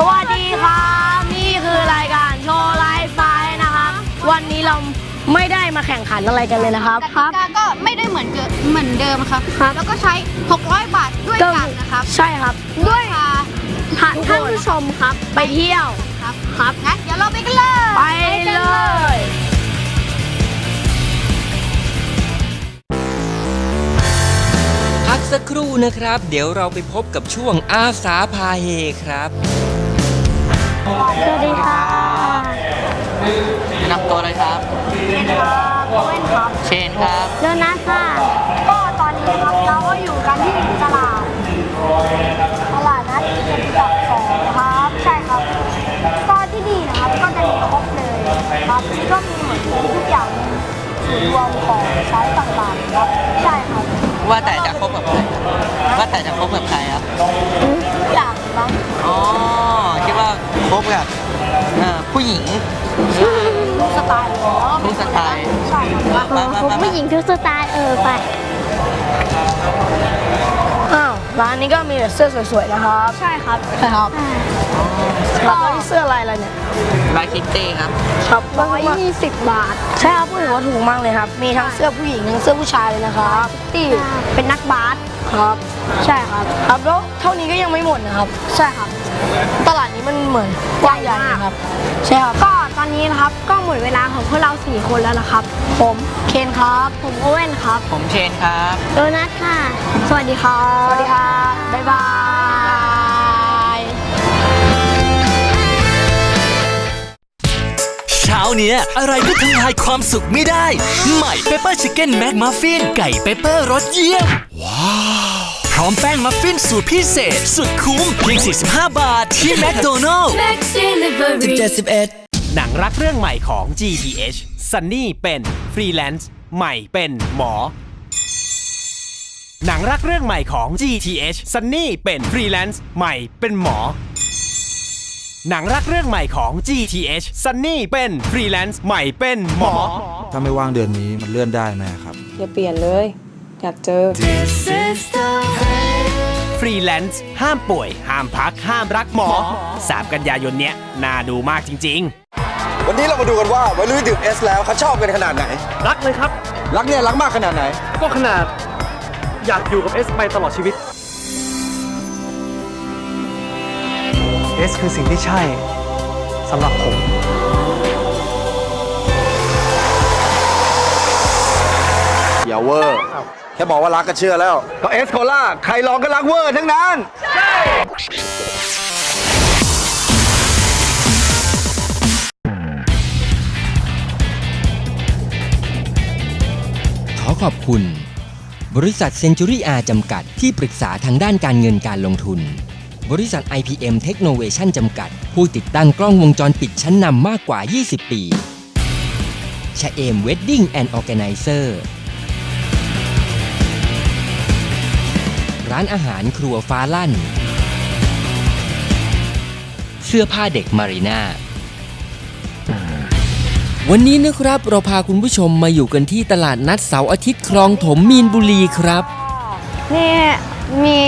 สวัสดีครับนี่คือรายการโชว์ไลฟ์ไฟนะครับ วันนี้เราไม่ได้มาแข่งขันอะไรกันเลยนะครับ กติกาก็ไม่ได้เหมือนเกิเหมือนเดิมครับ ครับ แล้วก็ใช้ 600 บาทด้วยกันนะครับใช่ครับด้วยค่ะท่านท่านผู้ชมครับ ไปเที่ยวครับครับงั้นเดี๋ยวเราไปกันเลย ไปเลย พักสักครู่นะครับ เดี๋ยวเราไปพบกับช่วงอาสาพาเฮครับ สวัสดีค่ะนำตัวเลยครับโอเว่นครับเชนครับ โดนัทค่ะ ก็ตอนนี้ครับเราก็อยู่กันที่ตลาดตลาดนัดเก็บจับของครับ ใช่ครับก็ที่นี่นะครับก็จะมีครบเลยครับก็มีเหมือนทุกอย่างศูนย์รวมของใช้ต่างๆครับใช่ครับว่าแต่จะคบกับใครครับว่าแต่จะคบกับใครครับทุกอย่างครับ อ๋อคิด ว่าคบกับเอ่อผู้หญิงทุกสไตล์เลยเนาะทุกสไตล์ใช่ครับมามามามาผู้หญิงทุกสไตล์เออไปอ้าวร้านนี้ก็มีแต่เสื้อสวยๆนะครับใช่ครับใช่ครับร้านนี้เสื้ออะไรล่ะเนี่ยลายคิตตี้ครับครับร้อยยี่สิบบาทใช่ครับพูดถึงว่าถูกมากเลยครับ มีทั้งเสื้อผู้หญิงทั้งเสื้อผู้ชายเลยนะครับที่เป็นนักบาสครับ ใช่ครับ ครับแล้วเท่านี้ก็ยังไม่หมดนะครับ ใช่ครับ ตลาดนี้มันเหมือนกว้างใหญ่นะครับ ใช่ครับ ก็ตอนนี้นะครับก็หมดเวลาของพวกเราสี่คนแล้วนะครับ ผมเคนครับ ผมโอเว่นครับ ผมเชนครับโดนัทค่ะ สวัสดีครับสวัสดีครับบ๊ายบายเช้าเนี้ยอะไรก็ทำลายความสุขไม่ได้ ใหม่เปเปอร์ชิคเก้นแม็กมัฟฟินไก่เปเปอร์รสเยี่ยม ว้าวพ ร้อมแป้งมัฟฟินสูตรพิเศษ สุดคุ้มเพียง 45 บาท ที่แมคโดนัลล์17หนังรักเรื่องใหม่ของ GTH ซันนี่เป็นฟรีแลนซ์ใหม่เป็นหมอ หนังรักเรื่องใหม่ของ GTH ซันนี่เป็นฟรีแลนซ์ใหม่เป็นหมอ หนังรักเรื่องใหม่ของ GTH ซันนี่เป็นฟรีแลนซ์ใหม่เป็นหมอ ถ้าไม่ว่างเดือนนี้มันเลื่อนได้ไหมครับ อย่าเปลี่ยนเลย อยากเจอ ฟรีแลนซ์ห้ามป่วย ห้ามพัก ห้ามรักหมอ 3 กันยายนเนี้ยน่าดูมากจริงๆวันนี้เรามาดูกันว่าวัยรุ่นดื่มเอสแล้วเขาชอบกันขนาดไหนรักเลยครับ รักเนี่ยรักมากขนาดไหน ก็ขนาดอยากอยู่กับเอสไปตลอดชีวิตเอสคือสิ่งที่ใช่สำหรับผม อย่าเวอร์ แค่บอกว่ารักก็เชื่อแล้ว ก็เอสโคล่าใครลองก็รักเวอร์ทั้งนั้น ขอขอบคุณ บริษัทเซนจูรี่อาจำกัดที่ปรึกษาทางด้านการเงินการลงทุน บริษัท IPM Technovation จำกัด ผู้ติดตั้งกล้องวงจรปิดชั้นนำมากกว่า 20 ปีชะเอมเวดดิ้งแอนด์ออแกไนเซอร์ ร้านอาหารครัวฟ้าลั่น เสื้อผ้าเด็กมารีนาวันนี้นะครับเราพาคุณผู้ชมมาอยู่กันที่ตลาดนัดเสาร์อาทิตย์คลองถมมีนบุรีครับ นี่มี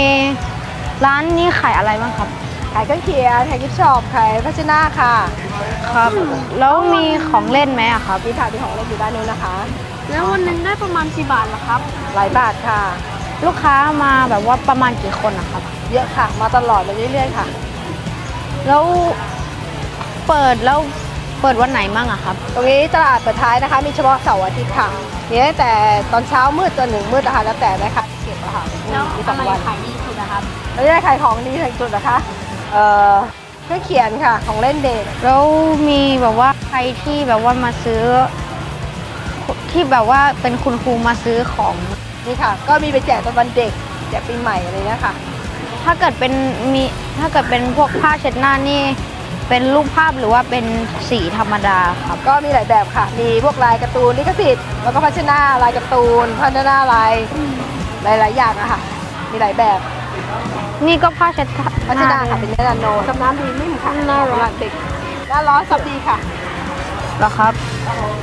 ร้านนี้ขายอะไรบ้างครับ ขายเครื่องเขียนขายกิฟต์ช็อปขายพัชนาค่ะ ครับ แล้วมีของเล่นไหมอะครับมีถ่ายที่ของเล่นอยู่ด้านนู้นนะคะ แล้ววันหนึงได้ประมาณกี่บาทล่ะครับ หลายบาทค่ะ ลูกค้ามาแบบว่าประมาณกี่คนอะครับ เยอะค่ะ มาตลอดเลยเรื่อยๆค่ะ แล้วเปิดแล้วเปิดวันไหนมั่งอะครับ ตรงนี้ตลาดเปิดท้ายนะคะ มีเฉพาะเสาร์อาทิตย์ค่ะมีตั้งแต่ตอนเช้ามืดจนถึงมืดนะคะแล้วแต่นะคะก็บอะค่ะแล้วมีสอะองไรวันขายดีสุดนะครับแล้วได้ขายของดีถึงจุดนะคะเอ่อเครื่องเขียนค่ะของเล่นเด็กแล้วมีแบบว่าใครที่แบบว่ามาซื้อ ที่แบบว่าเป็นคุณครูมาซื้อของ นี่ค่ะ ก็มีไปแจกตอนวันเด็กแจกปีใหม่อะไรเนะคะ ถ้าเกิดเป็นมีถ้าเกิดเป็นพวกผ้าเช็ดหน้านี่ เป็นรูปภาพหรือว่าเป็นสีธรรมดาครับ ก็มีหลายแบบค่ะ มีพวกลายการ์ตูนลิขสิทธิ์แล้วก็พัชนาลายการ์ตูนพัชนาลายหลายๆอย่างอะค่ะ มีหลายแบบ นี่ก็ผ้าเช็ดพัชนาค่ะเป็นเนื้อนาโนสำน้ำดีนิ่มค่ะน่ารักเด็กน่าร้อนสับดีค่ะแล้วครับแต่ผม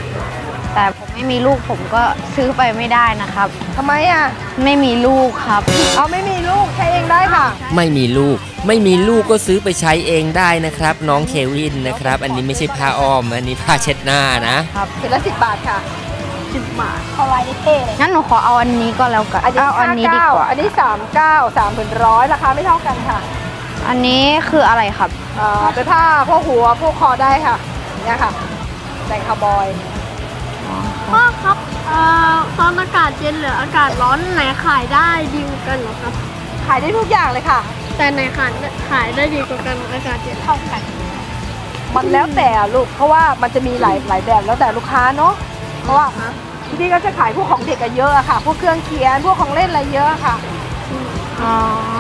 ไม่มีลูกผมก็ซื้อไปไม่ได้นะครับ ทำไมอะ ไม่มีลูกครับ เอาไม่มีลูกใช้เองได้ค่ะ ไม่มีลูก ไม่มีลูกก็ซื้อไปใช้เองได้นะครับ น้องเควินนะครับ อันนี้ไม่ใช่ผ้าอ้อม อันนี้ผ้าเช็ดหน้านะเห็นละสิบบาทค่ะสิบบาทเอาลายได้เท่เลยงั้นหนูขอเอาอันนี้ก็แล้วกันอันนี้เอาอันนี้ดีกว่า59อันนี้สามเก้าสามพันร้อยราคาไม่เท่ากันค่ะ อันนี้คืออะไรครับเอ่อเป็นผ้าพวกหัวพวกคอได้ค่ะเนี่ยค่ะแต่งคาวบอย พ่อครับตอนอากาศเย็นหรืออากาศร้อนไหนขายได้ดีกว่ากันเหรอครับ ขายได้ทุกอย่างเลยค่ะแต่ไหนขายขายได้ดีกว่ากันอากาศเย็นเท่ากันมันแล้วแต่อะลูกเพราะว่ามันจะมีหลายหลายแบบแล้วแต่ลูกค้าเนาะเพราะว่าที่นี่ก็จะขายพวกของเด็กกันเยอะอะค่ะ พวกเครื่องเขียนพวกของเล่นอะไรเยอะอะค่ะ อ๋อ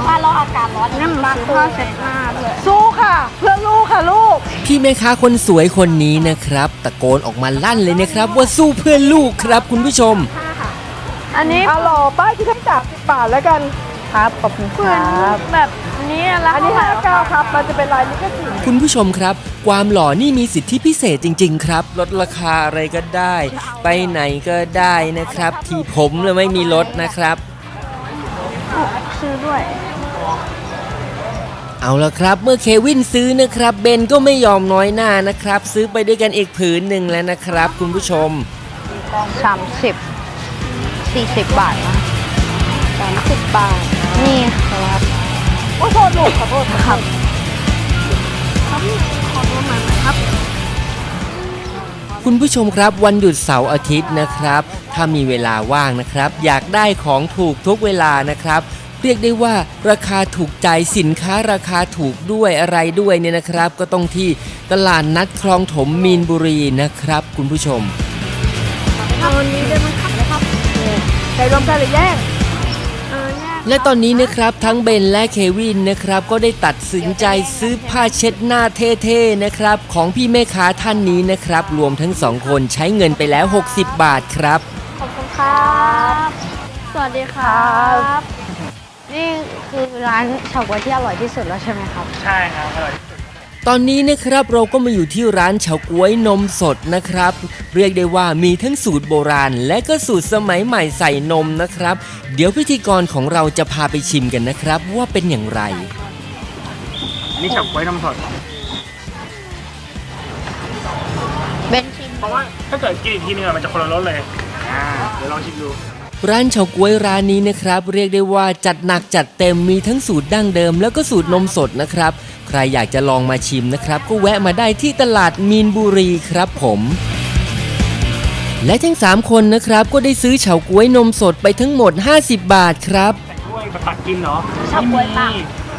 ถ้าเราอากาศร้อนงั้นหนูซื้อผ้าเช็ดหน้าด้วยสู้ค่ะ เพื่อลูกค่ะลูก พี่แม่ค้าคนสวยคนนี้นะครับ ตะโกนออกมาลั่นเลยนะครับ ว่าสู้เพื่อลูกครับคุณผู้ชม อันนี้อะหล่อป้ายที่ทั้งสามสิบบาทแล้วกันครับขอบคุณครับ แบบนี้แล้วอันนี้ห้าเก้าครับ มันจะเป็นลายลิขสิทธิ์คุณผู้ชมครับ ความหล่อนี่มีสิทธิพิเศษจริง ๆ ครับ ลดราคาอะไรก็ได้ ไปไหนก็ได้นะครับ ที่ผมเลยไม่มีลดนะครับ ซื้อด้วย เอาละครับ เมื่อเควินซื้อนะครับ เบนก็ไม่ยอมน้อยหน้านะครับ ซื้อไปด้วยกันอีกผืนหนึ่งแล้วนะครับ คุณผู้ชม 30 40 บาทนะสามสิบบาท นี่ครับโอ้โทษลูกขอโทษครับคุ ณผู้ชมครับวันหยุดเสาร์อาทิตย์นะครับ ถ้ามีเวลาว่างนะครับ อยากได้ของถูกทุกเวลานะครับ เรียกได้ว่าราคาถูกใจสินค้าราคาถูกด้วยอะไรด้วยเนี่ยนะครับ ก็ต้องที่ตลาดนัดคลองถมมีนบุรีนะครับ คุณผู้ชมเอาอันนี้ได้ไหมครับครับใส่รวมกันหรือแยกเออเนี่ย และตอนนี้นะครับทั้งเบนและเควินนะครับก็ได้ตัดสินใจซื้อผ้าเช็ดหน้าเท่ๆนะครับของพี่แม่ค้าท่านนี้นะครับ รวมทั้งสองคนใช้เงินไปแล้ว 60 บาทครับ ขอบคุณครับ สวัสดีครับ นี่คือร้านเฉาก๊วยที่อร่อยที่สุดแล้วใช่ไหมครับ ตอนนี้นะครับเราก็มาอยู่ที่ร้านเฉาก๊วยนมสดนะครับ เรียกได้ว่ามีทั้งสูตรโบราณ และก็สูตรสมัยใหม่ใส่นมนะครับ เดี๋ยวพิธีกรของเราจะพาไปชิมกันนะครับ ว่าเป็นอย่างไรนี่เฉาก๊วยนมสด เบนชิมเพราะว่าถ้าเกิดกินอีกทีนึงอะมันจะคนละรสเลยอ่าเดี๋ยวลองชิมดูร้านเฉาก๊วยร้านนี้นะครับ เรียกได้ว่าจัดหนักจัดเต็มมีทั้งสูตรดั้งเดิม แล้วก็สูตรนมสดนะครับ ใครอยากจะลองมาชิมนะครับ ก็แวะมาได้ที่ตลาดมีนบุรีครับผมและทั้ง 3 คนนะครับ ก็ได้ซื้อเฉาก๊วยนมสดไปทั้งหมด 50 บาทครับด้วยมาตักกินเนาะเฉาก๊วยตัก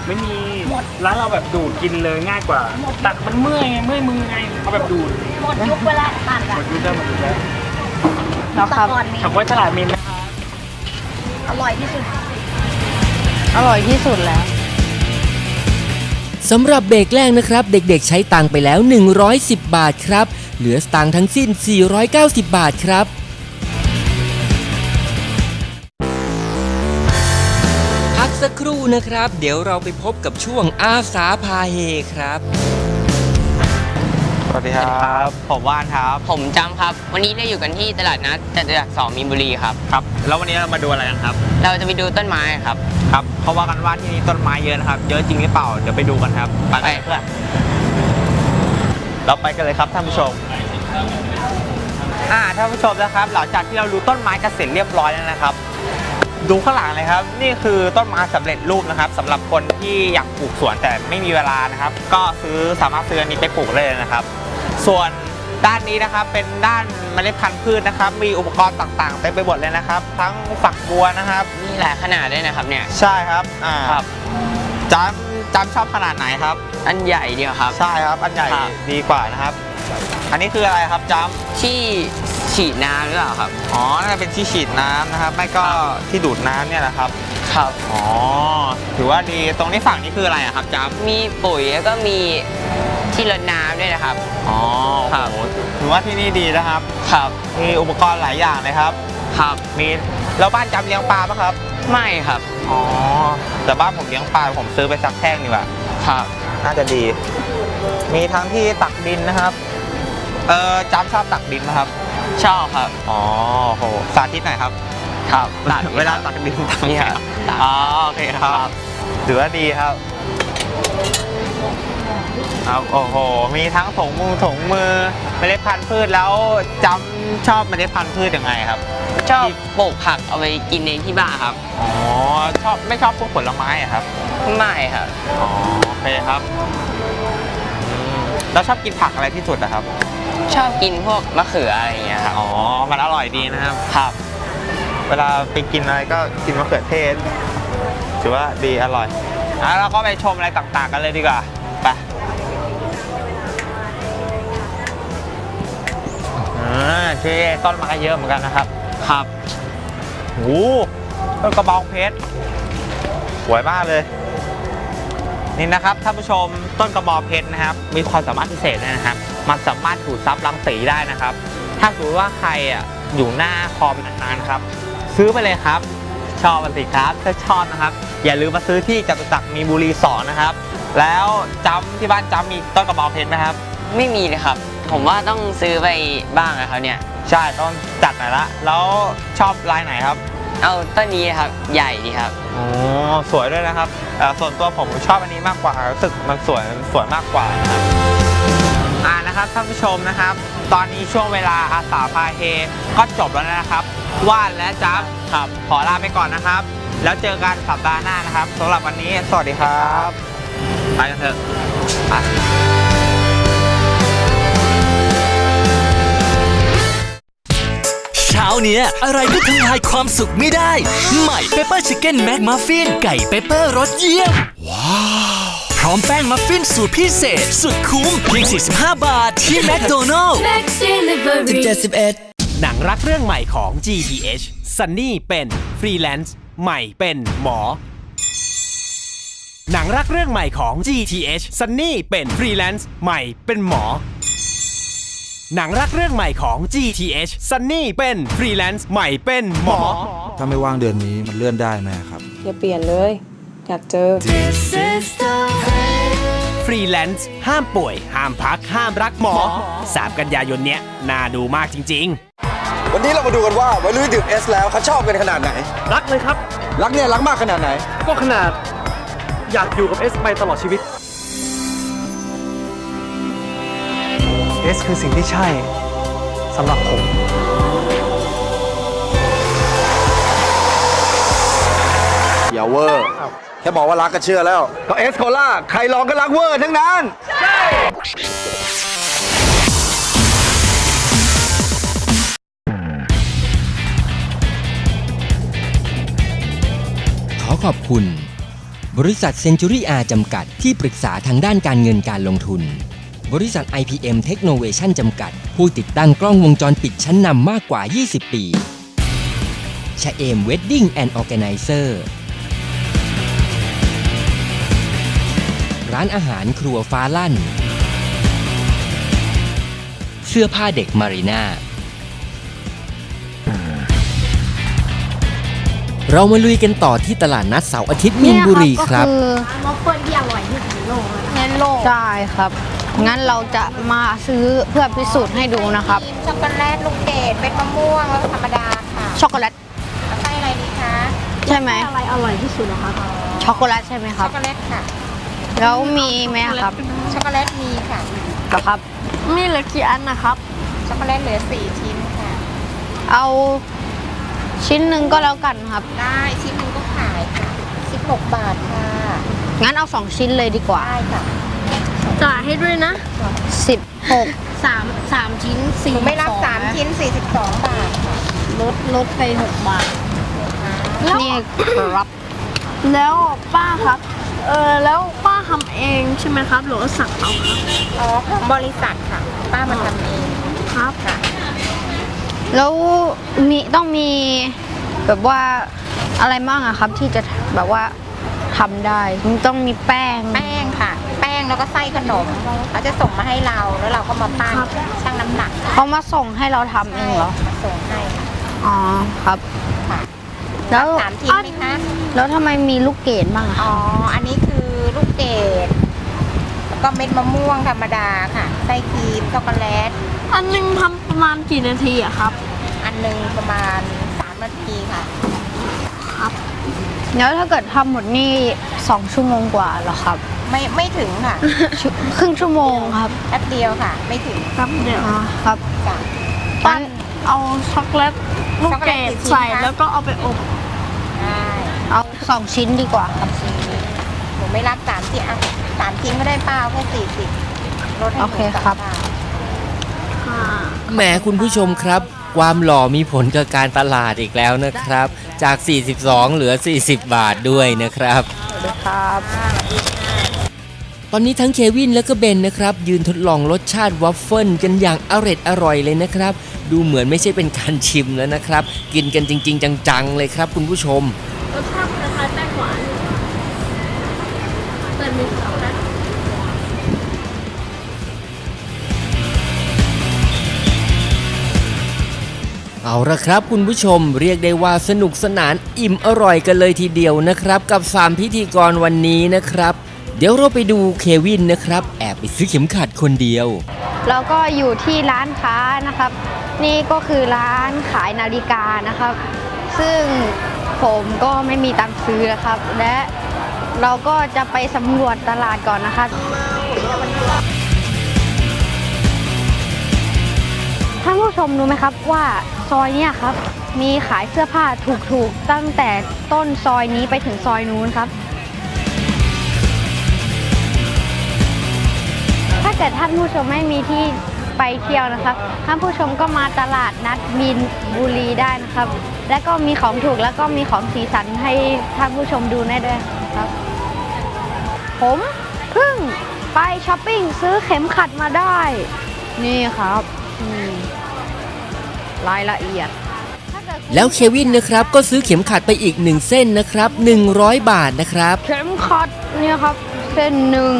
ไม่มีร้านเราแบบดูดกินเลยง่ายกว่า ตักมันเมื่อยไงเมื่อยมือไงเอาแบบดูดหมดยุคเวลาตัดหอะมดยุคได้หมดยุคแล้วแล้วครับก่อนมีเฉาก๊วยตลาดมินนะอร่อยที่สุด อร่อยที่สุดแล้ว สำหรับเบรกแรกนะครับ เด็กๆใช้ตังไปแล้ว 110 บาทครับ เหลือสตางค์ทั้งสิ้น 490 บาทครับ พักสักครู่นะครับ เดี๋ยวเราไปพบกับช่วงอาสาพาเฮครับ วัสดีครับ ผมว่านครับ ผมจำครับ วันนี้เราอยู่กันที่ตลาดนัดจตุจักรสองมีนบุรีครับ ครับ แล้ววันนี้เรามาดูอะไรกันครับ เราจะไปดูต้นไม้ครับ ครับ เขาว่ากันว่าที่นี่ต้นไม้เยอะนะครับ เยอะจริงหรือเปล่า เดี๋ยวไปดูกันครับ ไปกันเลยเพื่อนเราไปกันเลยครับท่านผู้ชม อ่าท่านผู้ชมนะครับ หลังจากที่เราดูต้นไม้กันเสร็จเรียบร้อยแล้วนะครับดูข้างหลังเลยครับ นี่คือต้นไม้สำเร็จรูปนะครับสำหรับคนที่อยากปลูกสวนแต่ไม่มีเวลานะครับ ก็ซื้อสามารถซื้ออันนี้ไปปลูกได้เลยนะครับ ส่วนด้านนี้นะครับเป็นด้านเมล็ดพันธุ์พืชนะครับ มีอุปกรณ์ต่างๆเต็มไปหมดเลยนะครับ ทั้งฝักบัวนะครับ มีหลายขนาดด้วยนะครับเนี่ย ใช่ครับอ่าครับจำจำชอบขนาดไหนครับ อันใหญ่เดียวครับ ใช่ครับอันใหญ่ครับ ดีกว่านะครับ อันนี้คืออะไรครับจที่ฉีดน้ำหรือเปล่าครับำอ๋อน่าจะเป็นที่ฉีดน้ำนะครับ ไม่ก็ที่ดูดน้ำเนี่ยแหละครับครับ อ๋อถือว่าดีตรงนี้ฝั่งนี้คืออะไรอะครับจำ มีปุ๋ยแล้วก็มี ที่รดน้ำด้วยนะครับ อ๋อครับโอ้โหถือว่าที่นี่ดีนะครับ ครับมีอุปกรณ์หลายอย่างเลยครับ ครับมีแล้วบ้านจำเลี้ยงปลาปะครับ ไม่ครับ อ๋อ แต่บ้านผมเลี้ยงปลาผมซื้อไปสักแท่งดีกว่า ครับ น่าจะดี มีทั้งที่ตักดินนะครับ เออจำชอบตักดินนะครับ ชอบครับ อ๋อโหสาธิตหน่อยครับ ครับตัดเวลาตักดินตักนี่ไงครับตัดอ๋อโอเคครับ ถือว่าดีครับ เอาโอ้โหมีทั้งถุงมือถุงมือเมล็ดพันธุ์พืชแล้วจำชอบเมล็ดพันธุ์พืชยังไงครับชอบปลูกผักเอาไปกินเองที่บ้านครับอ๋อชอบไม่ชอบพวกผลไม้อะครับไม่ครับอ๋อโอเคครับอืมแล้วชอบกินผักอะไรที่สุดอะครับ ชอบกินพวกมะเขืออะไรอย่างเงี้ยครับอ๋อมันอร่อยดีนะครับครับ เวลาไปกินอะไรก็กินมะเขือเทศถือว่าดีอร่อยอะเราก็ไปชมอะไรต่างๆ กันเลยดีกว่า ที่ต้นไม้เยอะเหมือนกันนะครับ ครับโอ้โหต้นกระบองเพชรสวยมากเลย นี่นะครับท่านผู้ชมต้นกระบองเพชรนะครับ มีความสามารถพิเศษด้วยนะครับ มันสามารถดูดซับรังสีได้นะครับ ถ้าสมมติว่าใครอะอยู่หน้าคอมนานๆครับ ซื้อไปเลยครับ ชอบมันสิครับถ้าชอบนะครับ อย่าลืมมาซื้อที่จตุจักรมีบุรีสองนะครับ แล้วจำที่บ้านจำมีต้นกระบองเพชรไหมครับ ไม่มีเลยครับ ผมว่าต้องซื้อไปบ้างนะครับเนี่ย ใช่ต้องจัดหน่อยละ แล้วชอบลายไหนครับเอาต้นนี้ครับใหญ่ดีครับอ๋อสวยด้วยนะครับเอ่อส่วนตัวผมชอบอันนี้มากกว่ารู้สึกมันสวยสวยมากกว่านะครับอ่านะครับท่านผู้ชมนะครับ ตอนนี้ช่วงเวลาอาสาพาเฮก็จบแล้วนะครับ ว่านและจับครับขอลาไปก่อนนะครับ แล้วเจอกันสัปดาห์หน้านะครับสำหรับวันนี้สวัสดีครับไปกันเถอะไป ช้าเนี้ย อะไรก็ทำลายความสุขไม่ได้ ใหม่เปเปอร์ชิคเก้นแม็กมัฟฟินไก่เปเปอร์รสเยี่ยม ว้าว พร้อมแป้งมัฟฟินสูตรพิเศษ สุดคุ้มเพียง 45 บาท ที่แมคโดนัลล์หนังรักเรื่องใหม่ของ GTH ซันนี่เป็นฟรีแลนซ์ใหม่เป็นหมอ หนังรักเรื่องใหม่ของ GTH ซันนี่เป็นฟรีแลนซ์ใหม่เป็นหมอ หนังรักเรื่องใหม่ของ GTH ซันนี่เป็นฟรีแลนซ์ใหม่เป็นหมอ ถ้าไม่ว่างเดือนนี้มันเลื่อนได้ไหมครับ อย่าเปลี่ยนเลย อยากเจอ ฟรีแลนซ์ห้ามป่วย ห้ามพัก ห้ามรักหมอ 3 กันยายนเนี้ยน่าดูมากจริงๆวันนี้เรามาดูกันว่าวัยรุ่นดื่มเอสแล้วเขาชอบกันขนาดไหนรักเลยครับ รักเนี่ยรักมากขนาดไหน ก็ขนาด อยากอยู่กับเอสไปตลอดชีวิต เอสคือสิ่งที่ใช่สำหรับผม อย่าเวอร์ แค่บอกว่ารักก็เชื่อแล้ว ก็เอสโคล่าใครลองก็รักเวอร์ทั้งนั้น ขอขอบคุณ บริษัทเซนจูรี่อาจำกัดที่ปรึกษาทางด้านการเงินการลงทุน บริษัท IPM Technovation จำกัด ผู้ติดตั้งกล้องวงจรปิดชั้นนำมากกว่า 20 ปีชะเอมเวดดิ้งแอนด์ออแกไนเซอร์ร้านอาหารครัวฟ้าลั่น เสื้อผ้าเด็กมารีนาเรามาลุยกันต่อที่ตลาดนัดเสาร์อาทิตย์มีนบุรีครับมอฟเฟิลที่อร่อยที่สุดในโลกอะในโลก ใช่ครับ งั้นเราจะมาซื้อเพื่อพิสูจน์ให้ดูนะครับช็อกโกแลตลูกเกดเป็นมะม่วงแล้วก็ธรรมดาค่ะช็อกโกแลตแล้วไส้อะไรดีคะใช่ไหมอะไรอร่อยที่สุดเหรอครับช็อกโกแลตใช่ไหมคช็รัอบ กโกแลตค่ะ แล้วมีไหมครับช็อกโกแลตมีค่ะ เหรอครับ มีเหลือกี่อันนะครับ ช็อกโกแลตเหลือ4ชิ้นค่ะ เอาชิ้นหนึ่งก็แล้วกันครับ ได้ชิ้นหนึงก็ขายค่ะ16บาทค่ะ งั้นเอาสองชิ้นเลยดีกว่า ได้ค่ะค จ่ายให้ด้วยนะสิบหกสามสามชิ้นสี่หนูไม่รับสองสามชิ้น42บาทค่ะลดลดไปหกบาทนี่ครับ แล้วป้าครับ เออแล้วป้าทำเองใช่ไหมครับ หรือว่าสั่งเอาครับอ๋อของบริษัทค่ะ ป้ามาทำเองครับค่ะ แล้วมีต้องมีแบบว่าอะไรบ้างอะครับที่จะแบบว่าทำได้มันต้องมีแป้งแป้งค่ะ แป้งแล้วก็ไส้ขนมเขาจะส่งมาให้เราแล้วเราก็มาปั้นชั่งน้ำหนักเขามาส่งให้เราทำเองเหรอ มาส่งให้ค่ะอ๋อครับ ค่ะแล้วสามชิ้นไหมคะแล้วทำไมมีลูกเกดบ้างอะอ๋ออันนี้คือลูกเกดแล้วก็เม็ดมะม่วงธรรมดาค่ะไส้ครีมช็อกโกแลต อันหนึงทำประมาณกี่นาทีอะครับ อันหนึ่งประมาณ 3 นาทีค่ะ แล้วถ้าเกิดทำหมดนี่สองชั่วโมงกว่าเหรอครับ ไม่ไม่ถึงค่ะชั่วครึ่งชั่วโมงครับแป๊บเดียวค่ะ ไม่ถึงแป๊บเดียวอ๋อครับจ้ะ ปั้นเอาช็อกโกแลตลูกเกดใส่ช็อกโกแลตกี่ชิ้นคะ แล้วก็เอาไปอบใช่เอาสองชิ้นดีกว่าครับหนูไม่รับสามชิ้นอะสามชิ้นก็ได้เป้าแค่สี่สิบลดให้หโอนูเคสองครับ บาทแหมคุณผู้ชมครับ ความหล่อมีผลกับการตลาดอีกแล้วนะครับ จาก 42 เหลือ 40 บาทด้วยนะครับครับตอนนี้ทั้งเควินและก็เบนนะครับ ยืนทดลองรสชาติวัฟเฟิลกันอย่างอร่อยอร่อยเลยนะครับ ดูเหมือนไม่ใช่เป็นการชิมแล้วนะครับ กินกันจริง ๆ จังๆเลยครับคุณผู้ชมรสชาติคล้ายๆแป้งหวาน เอาละครับคุณผู้ชมเรียกได้ว่าสนุกสนานอิ่มอร่อยกันเลยทีเดียวนะครับ กับ 3 พิธีกรวันนี้นะครับ เดี๋ยวเราไปดูเควินนะครับ แอบไปซื้อเข็มขัดคนเดียว แล้วก็อยู่ที่ร้านค้านะครับ นี่ก็คือร้านขายนาฬิกานะครับ ซึ่งผมก็ไม่มีตังค์ซื้อนะครับ และเราก็จะไปสำรวจตลาดก่อนนะครับ ท่านผู้ชมรู้ไหมครับว่าซอยเนี้ยครับ มีขายเสื้อผ้าถูกๆตั้งแต่ต้นซอยนี้ไปถึงซอยนู้นครับ ถ้าเกิดท่านผู้ชมไม่มีที่ไปเที่ยวนะครับ ท่านผู้ชมก็มาตลาดนัดมินบุรีได้นะครับ และก็มีของถูกแล้วก็มีของสีสันให้ท่านผู้ชมดูได้ด้วยครับ ผมเพิ่งไปช้อปปิ้งซื้อเข็มขัดมาได้ นี่ครับ อืม รายละเอียด แล้วเควินนะครับก็ซื้อเข็มขัดไปอีก 1 เส้นนะครับ 100 บาทนะครับ เข็มขัดเนี่ยครับเส้นหนึ่ง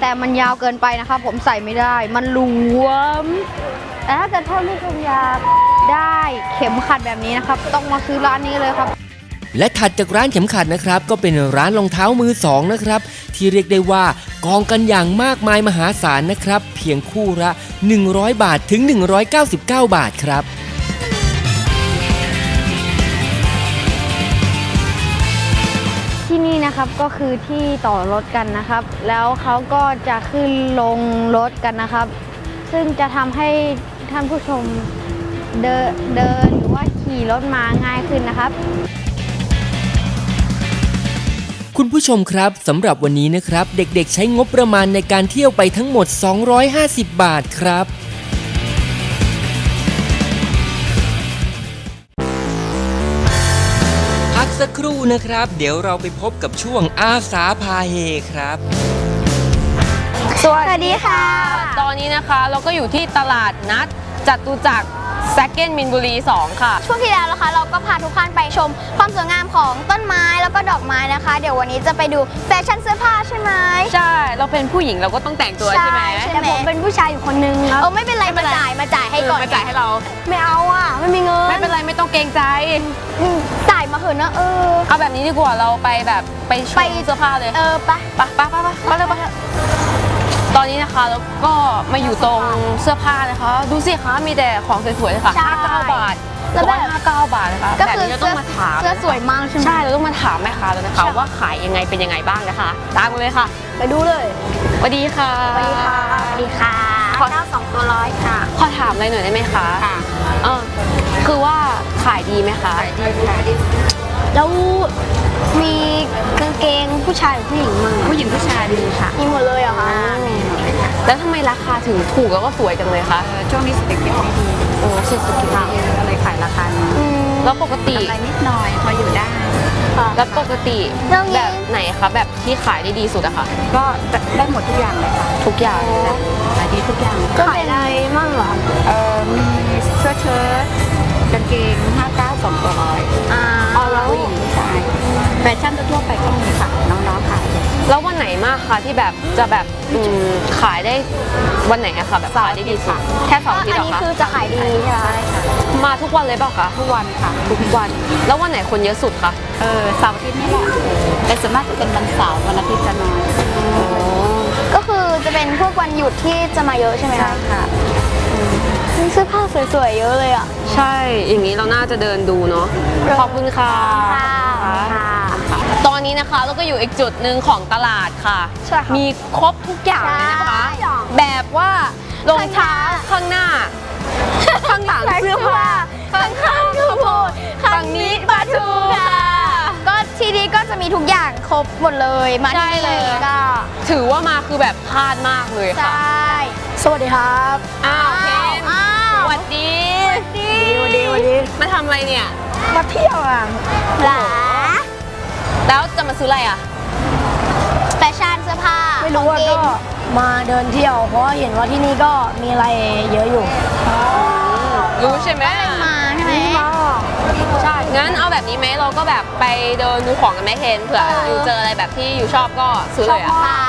แต่มันยาวเกินไปนะครับ ผมใส่ไม่ได้ มันหลวมแต่ถ้าเกิดท่านผู้ชมอยากได้เข็มขัดแบบนี้นะครับ ต้องมาซื้อร้านนี้เลยครับ และถัดจากร้านเข็มขัดนะครับ ก็เป็นร้านรองเท้ามือสองนะครับ ที่เรียกได้ว่ากองกันอย่างมากมายมหาศาลนะครับ เพียงคู่ละ 100 บาทถึง 199 บาทครับที่นี่นะครับก็คือที่ต่อรถกันนะครับ แล้วเขาก็จะขึ้นลงรถกันนะครับ ซึ่งจะทำให้ท่านผู้ชมเดินเดินหรือว่าขี่รถมาง่ายขึ้นนะครับ คุณผู้ชมครับสำหรับวันนี้นะครับ เด็กๆ ใช้งบประมาณในการเที่ยวไปทั้งหมด 250 บาทครับ พักสักครู่นะครับ เดี๋ยวเราไปพบกับช่วงอาสาพาเฮครับ สวัสดีค่ะ ตอนนี้นะคะเราก็อยู่ที่ตลาดนัดจตุจักร แซกเก้นมินบุรี 2 ค่ะ ช่วงที่แล้วนะคะ เราก็พาทุกท่านไปชมความสวยงามของต้นไม้แล้วก็ดอกไม้นะคะ เดี๋ยววันนี้จะไปดูแฟชั่นเสื้อผ้าใช่ไหมใช่ เราเป็นผู้หญิงเราก็ต้องแต่งตัวใช่ไหมแต่ผมเป็นผู้ชายอยู่คนนึงครับเออไม่เป็นไรมาจ่ายมาจ่ายให้ก่อนเมาจ่ายให้เรา ไม่เอาอะไม่มีเงินไม่เป็นไรไม่ต้องเกรงใจอืมจ่ายมาเถอะนะเออเอาแบบนี้ดีกว่าเราไปแบบไปชไปมเสื้อผ้าเลยเออไปไปไปไปไปไปเลยไป ตอนนี้นะคะแล้วก็มาอยู่ตรงเสื้อผ้านะคะ ดูสิคะมีแต่ของสวยๆเลยค่ะใช่59บาทแล้วแบบ 159บาทนะคะก็แบบคือนี้เราต้องมาถามเสื้อสวยมากใช่ไหม ใช่เราต้องมาถามแม่ค้าแล้วนะคะว่าขายยังไงเป็นยังไงบ้างนะคะ ตามมาเลยค่ะไปดูเลยสวัสดีค่ะ สวัสดีค่ะสวัสดีค่ะเก้าสองตัวร้อยค่ะขอถามอะไรหน่อยได้ไหมคะค่ะเออคือว่าขายดีไหมคะ แล้ว มีกางเกงผู้ชายหรือผู้หญิงมั้งผู้หญิงผู้ชายมีค่ะมีหมดเลยเหรอคะแล้วทำไมราคาถึงถูกแล้วก็สวยจังเลยคะช่วงนี้เศรษฐกิจไม่ดีโอ้เศรษฐกิจดีก็เลยขายราคานี้แล้วปกติกำไรนิดหน่อยพออยู่ได้แล้วปกติแบบไหนคะแบบที่ขายได้ดีสุดอะคะก็ได้หมดทุกอย่างเลยค่ะทุกอย่างขายดีทุกอย่างก็เป็นอะไรมั่งเหรอเอ่อมีเสื้อเชิ้ตกางเกง59 2ตัวร้อยอ่า ผู้หญิงผู้ชายแฟชั่นทั่วๆไปก็มีค่ะน้องๆขายเลยแล้ววันไหนมากคะที่แบบจะแบบอืมขายได้วันไหนอะคะแบบขายได้ดีสุดแค่เสาร์อาทิตย์อัเหนรอนี้คะคือจะขายดีใช่ไหมมาทุกวันเลยเปล่าคะทุกวันค่ะ ทุกวัน แล้ววันไหนคนเยอะสุดคะเออเสาร์อาทิตย์นี่แหละแต่ส่วนมากจะเป็นวันเสาร์วันอาทิตย์จะน้อยก็คือจะเป็นพวกวันหยุดที่จะมาเยอะใช่ไหมใช่คะค่ะมี เสื้อผ้าสวยๆเยอะเลยอะ ใช่ อย่างนี้เราน่าจะเดินดูเนาะ ขอบคุณค่ะค่ะ ตอนนี้นะคะเราก็อยู่อีกจุดหนึ่งของตลาดค่ะ ใช่ค่ะมีครบทุกอย่างเลยนะคะ ใช่ แบบว่ารองเท้าข้างหน้า ข้างหลังเสื้อผ้าข้างข้างๆข้าวโพดข้างนี้ปลาทูค่ะ ก็ที่นี้ก็จะมีทุกอย่างครบหมดเลยมาที่ใช่เลย นี่ก็ถือว่ามาคือแบบพลาดมากเลยใชค่ะ่ สวัสดีครับ อ้าวเพนอ้าวสวัส ดีดีวันดีวันดีมาทำอะไรเนี่ย มาเที่ยวอะหลาแล้วจะมาซื้ออะไรอะ แฟชั่นเสื้อผ้าไม่รู้ว่าของก็นมาเดินเที่ยว เพราะว่าเห็นว่าที่นี่ก็มีอะไรเยอะอยู่รู้ใช่ไหมมาใช่ไหมใช่งั้นเอาแบบนี้ไหมเราก็แบบไปเดินดูของกันไหมเทนเผื่ออยู่เจออะไรแบบที่อยู่ชอบก็ซื้อเลยอะปลา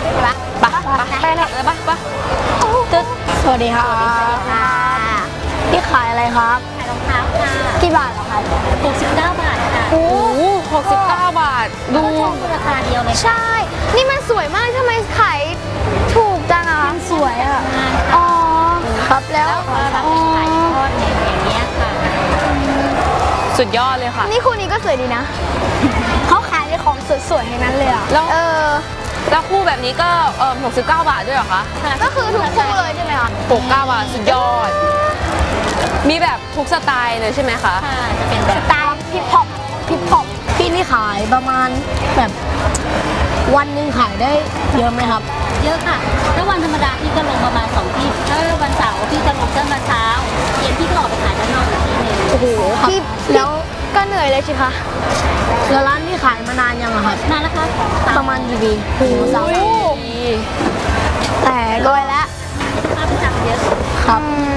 ใช่ปะไปไปไปเลยไปไปตึ๊ดสวัสดีครับค่ะพี่ขาย อะไรครับ ขายรองเท้าค่ะกี่บาทเหรอคะ69 บาทค่ะโอ้โห69บาท ดูราคาเดียวเลยใช่ นี่มันสวยมากทำไมขายถูกจังอะคะสวยอะอ๋อ ครับแล้วอ๋อสุดยอดเลยค่ะ นี่คู่นี้ก็สวยดีนะ เขาขายในของสวยๆทั้งนั้นเลยอะแล้ว เออ แล้วคู่แบบนี้ก็เออ69บาทด้วยเหรอคะก็คือทุกคู่เลยใช่ไหมคะ69บาท สุดยอด มีแบบทุกสไตล์เลยใช่ไหมคะจะเป็นแบบสไตล์ฮิปฮอปฮิปฮอปพี่นี่ขายประมาณแบบวันหนึ่งขายได้เยอะไหมครับ เยอะค่ะ ถ้าวันธรรมดาพี่ก็ลงประมาณสองที่ถ้าวันเสาร์พี่จะลงตั้งแต่เช้า เย็นพี่ก็ออกไปขายด้านนอกอีกที่หนึงโอ้โหพี่แล้วก็เหนื่อยเลยสิคะ แล้วร้านพี่ขายมานานยังอะครับ นานแล้วครับประมาณกี่ปีโอ้โหสามสิบแต่แต่รวยแล้วภาพประจักเยอะ ครับอืม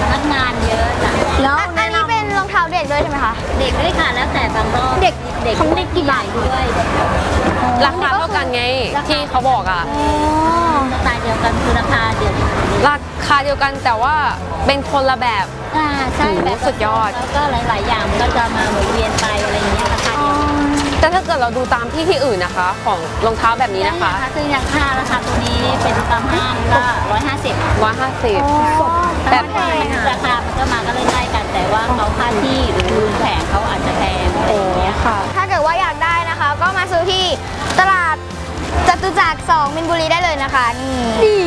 พนักงานเยอะจ้ะแล้วอันอันนี้เป็นรองเท้าเด็กด้วยใช่ไหมคะ เด็กด้วยค่ะแล้วแต่บางรอบเด็กเด็กของเด็กกี่บาทด้วย ราคาเท่ากันไงที่เขาบอกอะสไตล์เดียวกันคือราคาเดียวกันราคาเดียวกันแต่ว่าเป็นคนละแบบ อ่าใช่โอ้โหแบบสุดยอด แล้วก็หลาย ๆ อย่างมันก็จะมาหมุนเวียนไปอะไรอย่างเงี้ย แต่ถ้าเกิดเราดูตามที่ที่อื่นนะคะ ของรองเท้าแบบนี้นะคะราคาซื้ออย่างค่าราคาตัวนี้เป็นตามห้างก็ร้อยห้าสิบ150แต่ราคามันก็มาก็ไล่ๆกัน แต่ว่าเขาค่าที่หรือแผงเขาอาจจะแพงอะไรอย่างเงี้ยค่ะ ถ้าเกิดว่าอยากได้นะคะ ก็มาซื้อที่ตลาดจตุจักร2มินบุรีได้เลยนะคะ นี่นี่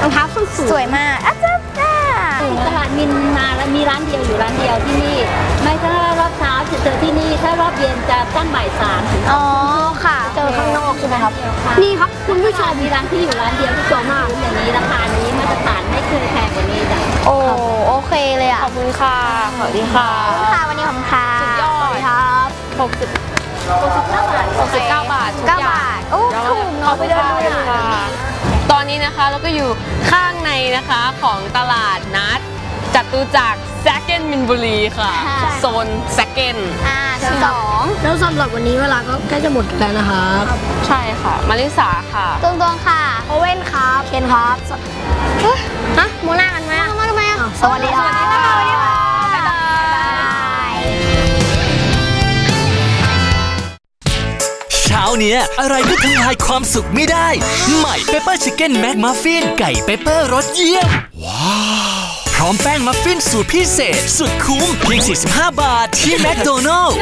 รองเท้าส้นสูงสวยมากอะจ้าจ้า ตลาดมินมาแล้วมีร้านเดียวอยู่ร้านเดียวที่นี่ ไม่ถ้ารอบเช้า จะเจอที่นี่ถ้ารอบเย็นจะตั้งบ่ายสามถึงอ๋อค่ะเจอข้างนอกใช่ไหมครับนี่ครับคุณผู้ชมมีร้านที่อยู่ร้านเดียวที่สองมากอย่างนี้ราคานี้มาตรฐานไม่เคยแพงกว่านี้จ้ะโอ้โอเคเลยอะขอบคุณค่ะสวัสดีค่ะขอบคุณค่ะวันนี้ขอบคุณค่ะสุดยอดครับ60 69บาท69บาททุกอย่า9บางทโอ้ถูกขอเนาะบคุณค่ะตอนนี้นะคะเราก็อยู่ข้างในนะคะของตลาดนัดจตุจักร แซกเกนมินบุรีค่ะโซนแซกเกนอ่าสองแล้วสำหรับวันนี้เวลาก็ใกล้จะหมดแล้วนะครับ ใช่ค่ะ มาริสาค่ะ ตรงตรงๆค่ะโอเว่นครับเคนครับเฮ้ยฮะมองหน้ากันไหมอะมองหน้าทำไมอะสวัสดีครับสวัสดีค่ะสวัสดีค่ะบ๊ายบาย เช้าเนี้ยอะไรก็ทำลายความสุขไม่ได้ ใหม่เปเปอร์ชิคเก้นแม็กมัฟฟินไก่เปเปอร์รสเยี่ยม ว้าวพ ร้อมแป้งมัฟฟินสูตรพิเศษ สุดคุ้ม เพียง 45 บาท ที่แมคโดนัลล์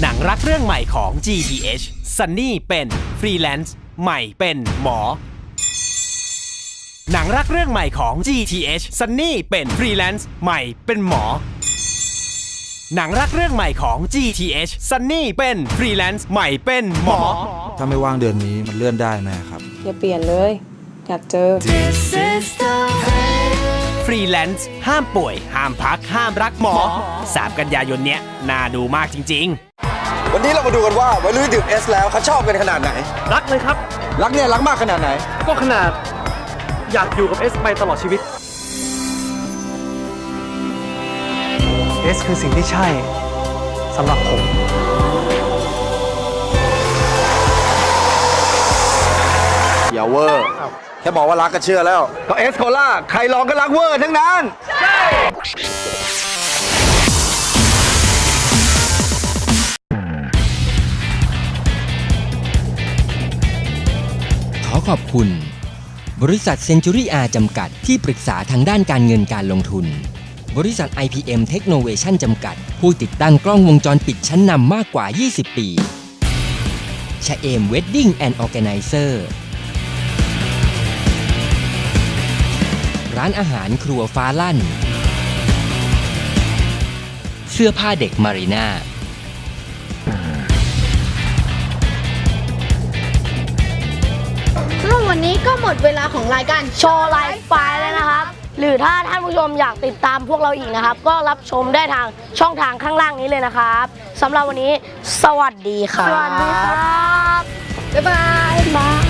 หนังรักเรื่องใหม่ของ GTH ซันนี่เป็นฟรีแลนซ์ใหม่เป็นหมอ หนังรักเรื่องใหม่ของ GTH ซันนี่เป็นฟรีแลนซ์ใหม่เป็นหมอ หนังรักเรื่องใหม่ของ GTH ซันนี่เป็นฟรีแลนซ์ใหม่เป็นหมอ ถ้าไม่ว่างเดือนนี้มันเลื่อนได้ไหมครับ อย่าเปลี่ยนเลย อยากเจอฟ รีแลนซ์ห้ามป่วย ห้ามพัก ห้ามรักหมอ 3 กันยายนเนี้ยน่าดูมากจริงๆวันนี้เรามาดูกันว่าวัยรุ่นที่ดื่มเอสแล้วเขาชอบกันขนาดไหน รักเลยครับ รักเนี่ยรักมากขนาดไหน ก็ขนาดอยากอยู่กับเอสไปตลอดชีวิตเอสคือสิ่งที่ใช่สำหรับผม อย่าเวอร์ แค่บอกว่ารักก็เชื่อแล้ว ก็เอสโคล่าใครลองก็รักเวอร์ทั้งนั้น ขอขอบคุณ บริษัทเซนจูรี่อาจำกัดที่ปรึกษาทางด้านการเงินการลงทุน บริษัท IPM Technovation จำกัด ผู้ติดตั้งกล้องวงจรปิดชั้นนำมากกว่า 20 ปีชะเอมเวดดิ้งแอนด์ออแกไนเซอร์ ร้านอาหารครัวฟ้าลั่น เสื้อผ้าเด็กมารีน่าสำหรับวันนี้ก็หมดเวลาของรายการโชว์ไลฟ์ไฟล์แล้วนะครับ หรือถ้าท่านผู้ชมอยากติดตามพวกเราอีกนะครับ ก็รับชมได้ทางช่องทางข้างล่างนี้เลยนะครับสำหรับวันนี้ สวัสดีครับ สวัสดีครับ บ๊ายบายบาย